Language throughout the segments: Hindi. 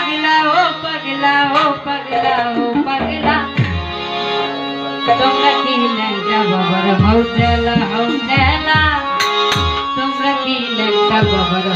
पगला हो पगला हो पगला हो पगला। तुम रखी लंका बबर तुम रखी लंका बबर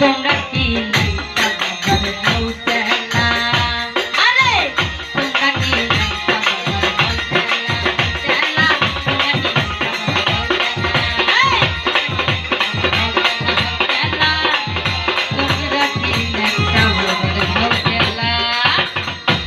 பொங்கல்